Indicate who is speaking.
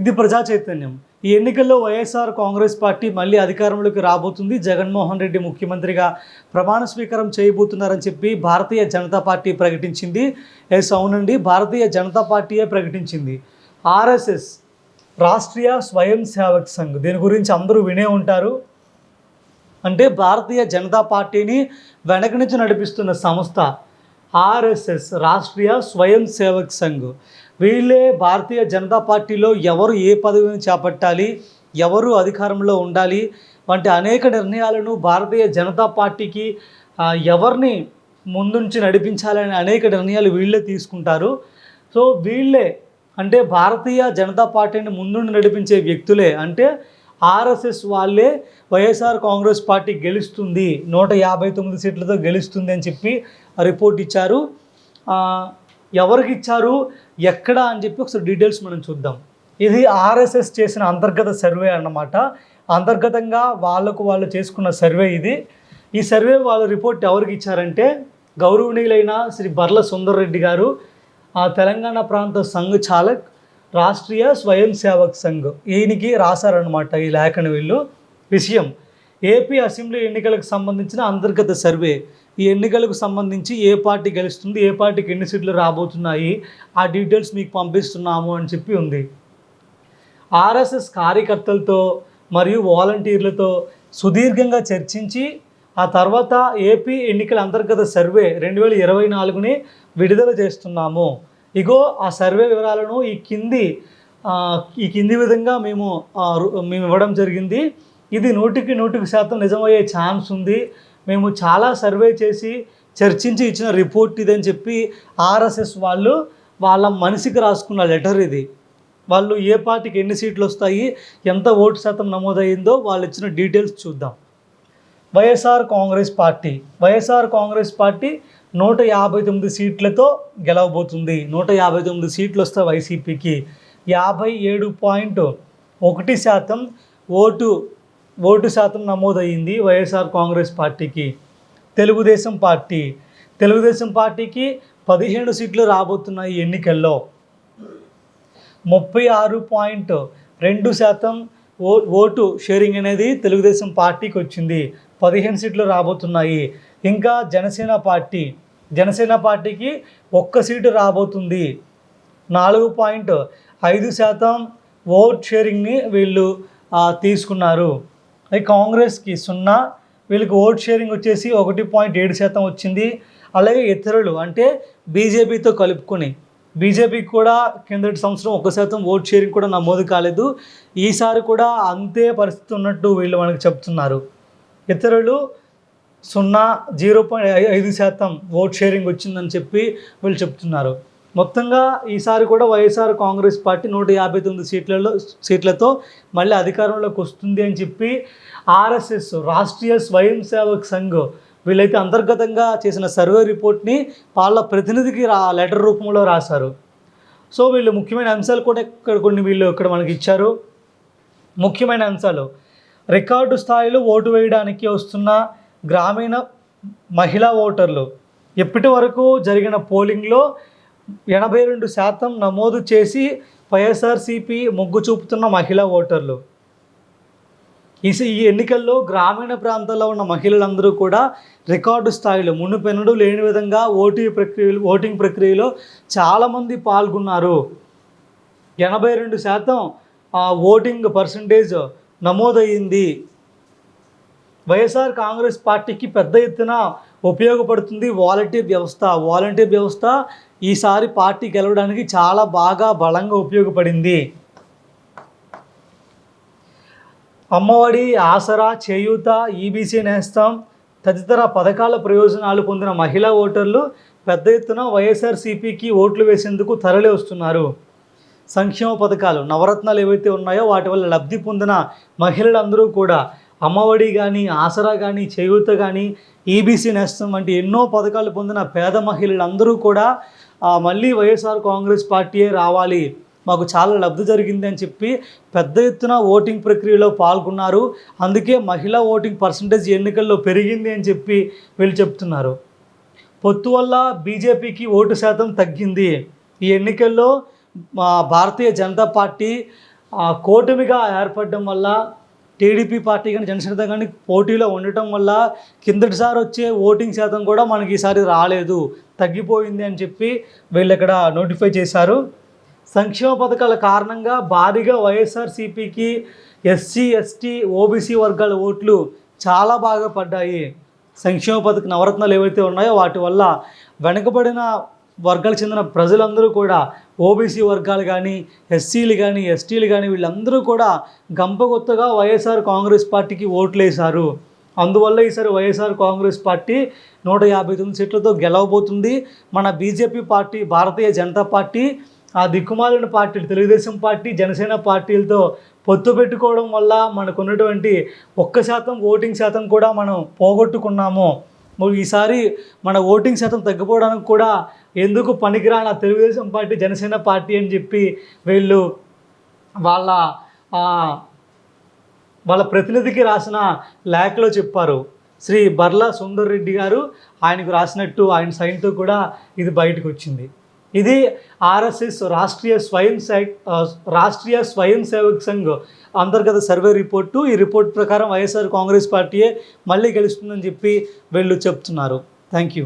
Speaker 1: ఇది ప్రజా చైతన్యం. ఈ ఎన్నికల్లో వైఎస్ఆర్ కాంగ్రెస్ పార్టీ మళ్ళీ అధికారంలోకి రాబోతుంది. జగన్మోహన్ రెడ్డి ముఖ్యమంత్రిగా ప్రమాణ స్వీకారం చేయబోతున్నారని చెప్పి భారతీయ జనతా పార్టీ ప్రకటించింది. ఎస్ అవునండి. భారతీయ జనతా పార్టీయే ప్రకటించింది. ఆర్ఎస్ఎస్ రాష్ట్రీయ స్వయం సేవక్ సంఘ్. దీని గురించి అందరూ వినే ఉంటారు. అంటే భారతీయ జనతా పార్టీని వెనక నుంచి నడిపిస్తున్న సంస్థ ఆర్ఎస్ఎస్ రాష్ట్రీయ స్వయం సేవక్ సంఘ్. వీళ్ళే భారతీయ జనతా పార్టీలో ఎవరు ఏ పదవిని చేపట్టాలి ఎవరు అధికారంలో ఉండాలి వంటి అనేక నిర్ణయాలను భారతీయ జనతా పార్టీకి ఎవరిని ముందుంచి నడిపించాలని అనేక నిర్ణయాలు వీళ్ళే తీసుకుంటారు. సో వీళ్ళే అంటే భారతీయ జనతా పార్టీని ముందుండి నడిపించే వ్యక్తులే అంటే ఆర్ఎస్ఎస్ వాళ్ళే వైఎస్ఆర్ కాంగ్రెస్ పార్టీ గెలుస్తుంది నూట యాభై తొమ్మిది సీట్లతో గెలుస్తుంది అని చెప్పి రిపోర్ట్ ఇచ్చారు. ఎవరికి ఇచ్చారు? ఎక్కడ అని చెప్పి ఒకసారి డీటెయిల్స్ మనం చూద్దాం. ఇది ఆర్ఎస్ఎస్ చేసిన అంతర్గత సర్వే అన్నమాట. అంతర్గతంగా వాళ్ళకు వాళ్ళు చేసుకున్న సర్వే ఇది. ఈ సర్వే వాళ్ళ రిపోర్ట్ ఎవరికి ఇచ్చారంటే గౌరవనీయులైన శ్రీ బర్ల సుందర్ రెడ్డి గారు తెలంగాణ ప్రాంత సంఘ్ చాలక్ రాష్ట్రీయ స్వయం సేవక్ సంఘ్. ఈయనకి రాశారనమాట ఈ లేఖను వీళ్ళు. విషయం ఏపీ అసెంబ్లీ ఎన్నికలకు సంబంధించిన అంతర్గత సర్వే. ఈ ఎన్నికలకు సంబంధించి ఏ పార్టీ గెలుస్తుంది ఏ పార్టీకి ఎన్ని సీట్లు రాబోతున్నాయి ఆ డీటెయిల్స్ మీకు పంపిస్తున్నాము అని చెప్పి ఉంది. ఆర్ఎస్ఎస్ కార్యకర్తలతో మరియు వాలంటీర్లతో సుదీర్ఘంగా చర్చించి ఆ తర్వాత ఏపీ ఎన్నికల అంతర్గత సర్వే రెండు వేల ఇరవై నాలుగుని విడుదల చేస్తున్నాము. ఇగో ఆ సర్వే వివరాలను ఈ కింది ఈ కింది విధంగా మేము మేము ఇవ్వడం జరిగింది. ఇది నూటికి నూటికి శాతం నిజమయ్యే ఛాన్స్ ఉంది. మేము చాలా సర్వే చేసి చర్చించి ఇచ్చిన రిపోర్ట్ ఇదని చెప్పి ఆర్ఎస్ఎస్ వాళ్ళు వాళ్ళ మనిషికి రాసుకున్న లెటర్ ఇది. వాళ్ళు ఏ పార్టీకి ఎన్ని సీట్లు వస్తాయి ఎంత ఓటు శాతం నమోదయ్యిందో వాళ్ళు ఇచ్చిన డీటెయిల్స్ చూద్దాం. వైఎస్ఆర్ కాంగ్రెస్ పార్టీ. వైఎస్ఆర్ కాంగ్రెస్ పార్టీ నూట యాభై తొమ్మిది సీట్లతో గెలవబోతుంది. నూట యాభై తొమ్మిది సీట్లు వస్తాయి వైసీపీకి యాభై ఏడు పాయింట్ ఒకటి శాతం ఓటు ఓటు శాతం నమోదయ్యింది వైఎస్ఆర్ కాంగ్రెస్ పార్టీకి. తెలుగుదేశం పార్టీ తెలుగుదేశం పార్టీకి పదిహేను సీట్లు రాబోతున్నాయి ఎన్నికల్లో. ముప్పై ఆరు పాయింట్ రెండు శాతం ఓ ఓటు షేరింగ్ అనేది తెలుగుదేశం పార్టీకి వచ్చింది. పదిహేను సీట్లు రాబోతున్నాయి. ఇంకా జనసేన పార్టీ జనసేన పార్టీకి ఒక్క సీటు రాబోతుంది. నాలుగు పాయింట్ ఐదు శాతం ఓట్ షేరింగ్ని వీళ్ళు తీసుకున్నారు. అది కాంగ్రెస్కి సున్నా వీళ్ళకి ఓట్ షేరింగ్ వచ్చేసి ఒకటి పాయింట్ ఏడు శాతం వచ్చింది. అలాగే ఇతరులు అంటే బీజేపీతో కలుపుకొని బీజేపీకి కూడా కిందటి సంవత్సరం ఒక శాతం ఓట్ షేరింగ్ కూడా నమోదు కాలేదు. ఈసారి కూడా అంతే పరిస్థితి ఉన్నట్టు వీళ్ళు మనకు చెప్తున్నారు. ఇతరులు సున్నా జీరో పాయింట్ ఐదు శాతం ఓట్ షేరింగ్ వచ్చిందని చెప్పి వీళ్ళు చెప్తున్నారు. మొత్తంగా ఈసారి కూడా వైఎస్ఆర్ కాంగ్రెస్ పార్టీ నూట యాభై తొమ్మిది సీట్లలో సీట్లతో మళ్ళీ అధికారంలోకి వస్తుంది అని చెప్పి ఆర్ఎస్ఎస్ రాష్ట్రీయ స్వయం సేవక్ సంఘ్ వీళ్ళైతే అంతర్గతంగా చేసిన సర్వే రిపోర్ట్ని వాళ్ళ ప్రతినిధికి రా లెటర్ రూపంలో రాశారు. సో వీళ్ళు ముఖ్యమైన అంశాలు కూడా ఇక్కడ కొన్ని వీళ్ళు ఇక్కడ మనకి ఇచ్చారు. ముఖ్యమైన అంశాలు. రికార్డు స్థాయిలో ఓటు వేయడానికి వస్తున్న గ్రామీణ మహిళా ఓటర్లు. ఇప్పటి వరకు జరిగిన పోలింగ్లో ఎనభై రెండు శాతం నమోదు చేసి వైఎస్ఆర్సీపీ మొగ్గు చూపుతున్న మహిళా ఓటర్లు. ఈ ఈ ఎన్నికల్లో గ్రామీణ ప్రాంతాల్లో ఉన్న మహిళలందరూ కూడా రికార్డు స్థాయిలో మునుపెన్నడూ లేని విధంగా ఓటింగ్ ప్రక్రియ ఓటింగ్ ప్రక్రియలో చాలామంది పాల్గొన్నారు. ఎనభై రెండు శాతం ఆ ఓటింగ్ పర్సంటేజ్ నమోదయ్యింది. వైఎస్ఆర్ కాంగ్రెస్ పార్టీకి పెద్ద ఎత్తున ఉపయోగపడుతుంది వాలంటీర్ వ్యవస్థ. వాలంటీర్ వ్యవస్థ ఈసారి పార్టీ గెలవడానికి చాలా బాగా బలంగా ఉపయోగపడింది. అమ్మఒడి ఆసరా చేయూత ఈబీసీ నేస్తం తదితర పథకాల ప్రయోజనాలు పొందిన మహిళా ఓటర్లు పెద్ద ఎత్తున వైఎస్ఆర్సీపీకి ఓట్లు వేసేందుకు తరలి వస్తున్నారు. సంక్షేమ పథకాలు నవరత్నాలు ఏవైతే ఉన్నాయో వాటి వల్ల లబ్ధి పొందిన మహిళలందరూ కూడా అమ్మఒడి కానీ ఆసరా కానీ చేయూత కానీ ఈబీసీ నేస్తం వంటి ఎన్నో పథకాలు పొందిన పేద మహిళలందరూ కూడా మళ్ళీ వైఎస్ఆర్ కాంగ్రెస్ పార్టీయే రావాలి. మాకు చాలా లబ్ధి జరిగింది అని చెప్పి పెద్ద ఎత్తున ఓటింగ్ ప్రక్రియలో పాల్గొన్నారు. అందుకే మహిళా ఓటింగ్ పర్సంటేజ్ ఎన్నికల్లో పెరిగింది అని చెప్పి వీళ్ళు చెప్తున్నారు. పొత్తు వల్ల బీజేపీకి ఓటు శాతం తగ్గింది. ఈ ఎన్నికల్లో మా భారతీయ జనతా పార్టీ కూటమిగా ఏర్పడడం వల్ల టీడీపీ పార్టీ కానీ జనసేన కానీ పోటీలో ఉండటం వల్ల కిందటిసారి వచ్చే ఓటింగ్ శాతం కూడా మనకి ఈసారి రాలేదు. తగ్గిపోయింది అని చెప్పి వీళ్ళు ఇక్కడ నోటిఫై చేశారు. సంక్షేమ పథకాల కారణంగా భారీగా వైఎస్ఆర్సీపీకి ఎస్సీ ఎస్టీ ఓబీసీ వర్గాల ఓట్లు చాలా బాగా పడ్డాయి. సంక్షేమ పథక నవరత్నాలు ఏవైతే ఉన్నాయో వాటి వల్ల వెనుకబడిన వర్గాలకు చెందిన ప్రజలందరూ కూడా ఓబీసీ వర్గాలు కానీ ఎస్సీలు కానీ ఎస్టీలు కానీ వీళ్ళందరూ కూడా గంపగొత్తగా వైఎస్ఆర్ కాంగ్రెస్ పార్టీకి ఓట్లు వేశారు అందువల్ల ఈసారి వైఎస్ఆర్ కాంగ్రెస్ పార్టీ నూట యాభై తొమ్మిది సీట్లతో గెలవబోతుంది. మన BJP party Bharatiya Janata party ఆ దిక్కుమాలిన పార్టీలు తెలుగుదేశం పార్టీ జనసేన పార్టీలతో పొత్తు పెట్టుకోవడం వల్ల మనకు ఉన్నటువంటి ఒక్క శాతం ఓటింగ్ శాతం కూడా మనం పోగొట్టుకున్నాము. ఈసారి మన ఓటింగ్ శాతం తగ్గిపోవడానికి కూడా ఎందుకు పనికిరాన తెలుగుదేశం పార్టీ జనసేన పార్టీ అని చెప్పి వీళ్ళు వాళ్ళ వాళ్ళ ప్రతినిధికి రాసిన లేఖలో చెప్పారు. శ్రీ బర్లా సుందర్ రెడ్డి గారు ఆయనకు రాసినట్టు ఆయన సైన్తో కూడా ఇది బయటకు వచ్చింది. ఇది ఆర్ఎస్ఎస్ రాష్ట్రీయ స్వయం రాష్ట్రీయ స్వయం సేవక్ సంఘ్ అంతర్గత సర్వే రిపోర్టు. ఈ రిపోర్ట్ ప్రకారం వైఎస్ఆర్ కాంగ్రెస్ పార్టీయే మళ్ళీ గెలుస్తుందని చెప్పి వీళ్ళు చెప్తున్నారు. Thank you.